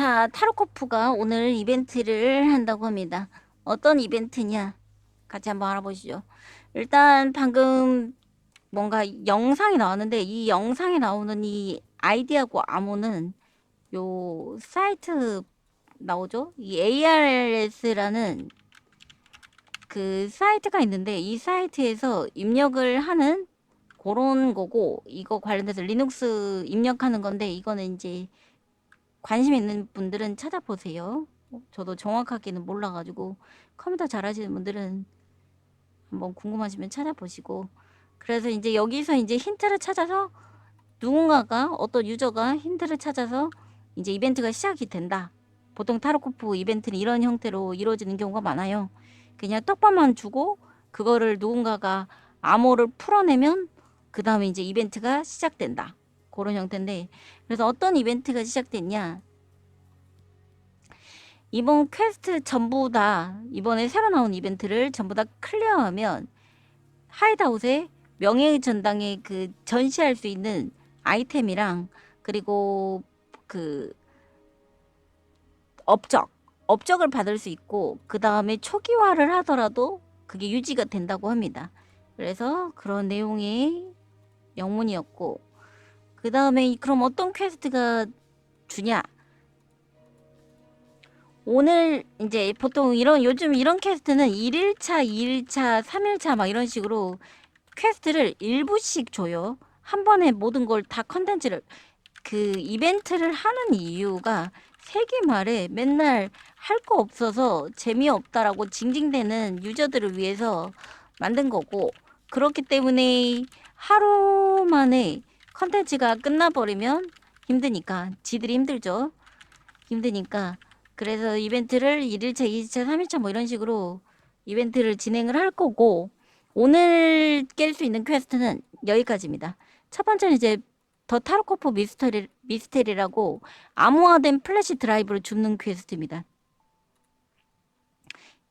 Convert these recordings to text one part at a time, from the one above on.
자, 타로코프가 오늘 이벤트를 한다고 합니다. 어떤 이벤트냐? 같이 한번 알아보시죠. 일단 방금 뭔가 영상이 나왔는데 이 영상에 나오는 이 아이디하고 암호는 요 사이트 나오죠? 이 ARS라는 그 사이트가 있는데 이 사이트에서 입력을 하는 그런 거고 이거 관련돼서 리눅스 입력하는 건데 이거는 이제 관심 있는 분들은 찾아보세요. 어, 저도 정확하게는 몰라가지고 컴퓨터 잘하시는 분들은 한번 궁금하시면 찾아보시고 그래서 이제 여기서 이제 힌트를 찾아서 누군가가 어떤 유저가 힌트를 찾아서 이제 이벤트가 시작이 된다. 보통 타로코프 이벤트는 이런 형태로 이루어지는 경우가 많아요. 그냥 떡밥만 주고 그거를 누군가가 암호를 풀어내면 그 다음에 이제 이벤트가 시작된다. 그런 형태인데 그래서 어떤 이벤트가 시작됐냐? 이번 퀘스트 전부 다 이번에 새로 나온 이벤트를 전부 다 클리어하면 하이드아웃에 명예의 전당에 그 전시할 수 있는 아이템이랑 그리고 그 업적 업적을 받을 수 있고 그 다음에 초기화를 하더라도 그게 유지가 된다고 합니다. 그래서 그런 내용의 영문이었고 그 다음에 그럼 어떤 퀘스트가 주냐? 오늘 이제 보통 이런 요즘 이런 퀘스트는 1일차, 2일차, 3일차 막 이런 식으로 퀘스트를 일부씩 줘요. 한 번에 모든 걸 다 컨텐츠를 그 이벤트를 하는 이유가 세기 말에 맨날 할 거 없어서 재미없다라고 징징대는 유저들을 위해서 만든 거고 그렇기 때문에 하루 만에 컨텐츠가 끝나버리면 힘드니까 지들이 힘들죠. 힘드니까 그래서 이벤트를 1일차, 2일차, 3일차 뭐 이런 식으로 이벤트를 진행을 할 거고 오늘 깰 수 있는 퀘스트는 여기까지입니다. 첫 번째는 이제 더 타로코프 미스터리, 미스테리라고 암호화된 플래시 드라이브를 줍는 퀘스트입니다.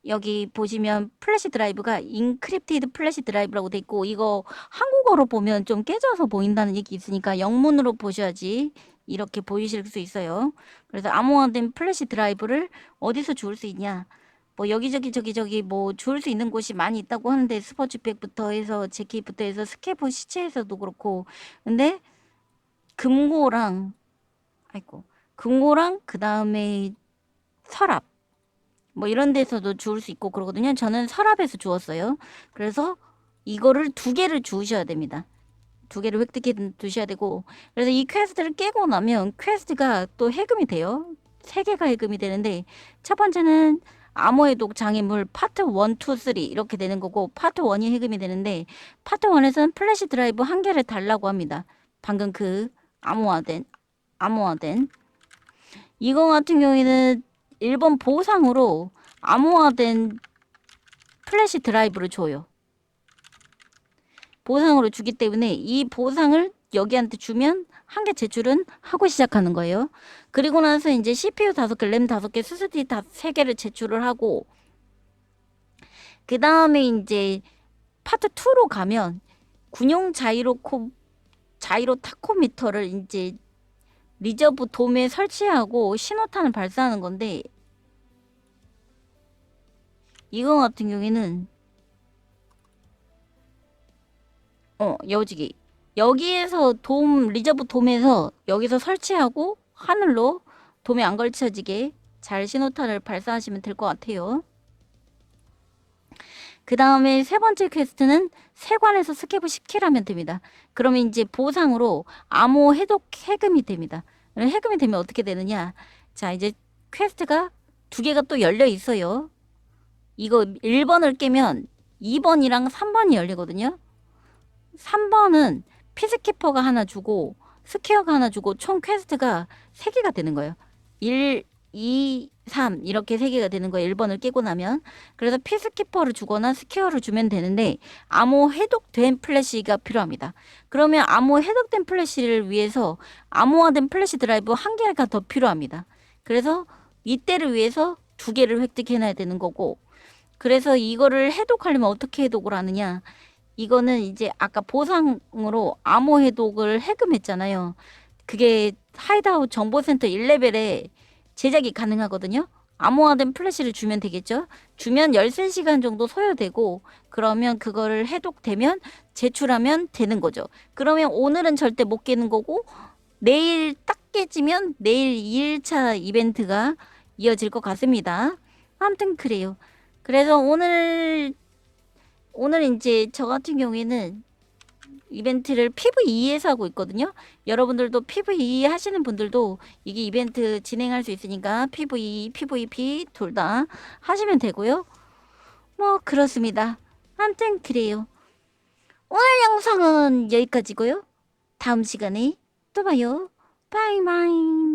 여기 보시면 플래시 드라이브가 인크립티드 플래시 드라이브라고 돼 있고 이거 한국어로 보면 좀 깨져서 보인다는 얘기 있으니까 영문으로 보셔야지 이렇게 보이실 수 있어요. 그래서 암호화된 플래시 드라이브를 어디서 주울 수 있냐? 뭐 여기저기 저기 저기 뭐 주울 수 있는 곳이 많이 있다고 하는데 스포츠백부터 해서 재킷부터 해서 스케프 시체에서도 그렇고 근데 금고랑 아이고 금고랑 그 다음에 서랍 뭐 이런 데서도 주울 수 있고 그러거든요. 저는 서랍에서 주웠어요. 그래서 이거를 두 개를 주우셔야 됩니다. 두 개를 획득해 두셔야 되고 그래서 이 퀘스트를 깨고 나면 퀘스트가 또 해금이 돼요. 세 개가 해금이 되는데 첫 번째는 암호의 독 장애물 파트 1, 2, 3 이렇게 되는 거고 파트 1이 해금이 되는데 파트 1에서는 플래시 드라이브 한 개를 달라고 합니다. 방금 그 암호화된 암호화된 이거 같은 경우에는 일본 보상으로 암호화된 플래시 드라이브를 줘요. 보상으로 주기 때문에 이 보상을 여기한테 주면 한 개 제출은 하고 시작하는 거예요. 그리고 나서 이제 CPU 다섯 개, 램 다섯 개, SSD 다세 개를 제출을 하고 그 다음에 이제 파트 2로 가면 군용 자이로코 자이로 타코미터를 이제 리저브 돔에 설치하고 신호탄을 발사하는 건데 이거 같은 경우에는 어 여지기 여기에서 돔 리저브 돔에서 여기서 설치하고 하늘로 돔에 안 걸쳐지게 잘 신호탄을 발사하시면 될 것 같아요. 그 다음에 세 번째 퀘스트는 세관에서 스케브 10킬 하면 됩니다. 그러면 이제 보상으로 암호 해독 해금이 됩니다. 해금이 되면 어떻게 되느냐? 자, 이제 퀘스트가 두 개가 또 열려 있어요. 이거 1번을 깨면 2번이랑 3번이 열리거든요. 3번은 피스키퍼가 하나 주고 스퀘어가 하나 주고 총 퀘스트가 3개가 되는 거예요. 1, 2, 3 이렇게 3개가 되는 거예요. 1번을 깨고 나면. 그래서 피스키퍼를 주거나 스퀘어를 주면 되는데 암호 해독된 플래시가 필요합니다. 그러면 암호 해독된 플래시를 위해서 암호화된 플래시 드라이브 한 개가 더 필요합니다. 그래서 이때를 위해서 두 개를 획득해놔야 되는 거고 그래서 이거를 해독하려면 어떻게 해독을 하느냐 이거는 이제 아까 보상으로 암호 해독을 해금했잖아요. 그게 하이드아웃 정보센터 1레벨에 제작이 가능하거든요. 암호화된 플래시를 주면 되겠죠. 주면 13시간 정도 소요되고 그러면 그거를 해독되면 제출하면 되는 거죠. 그러면 오늘은 절대 못 깨는 거고 내일 딱 깨지면 내일 2일차 이벤트가 이어질 것 같습니다. 아무튼 그래요. 그래서 오늘 오늘 이제 저 같은 경우에는 이벤트를 PVE에서 하고 있거든요. 여러분들도 PVE 하시는 분들도 이게 이벤트 진행할 수 있으니까 PVE, PVP 둘다 하시면 되고요. 뭐 그렇습니다. 아무튼 그래요. 오늘 영상은 여기까지고요. 다음 시간에 또 봐요. 바이바이.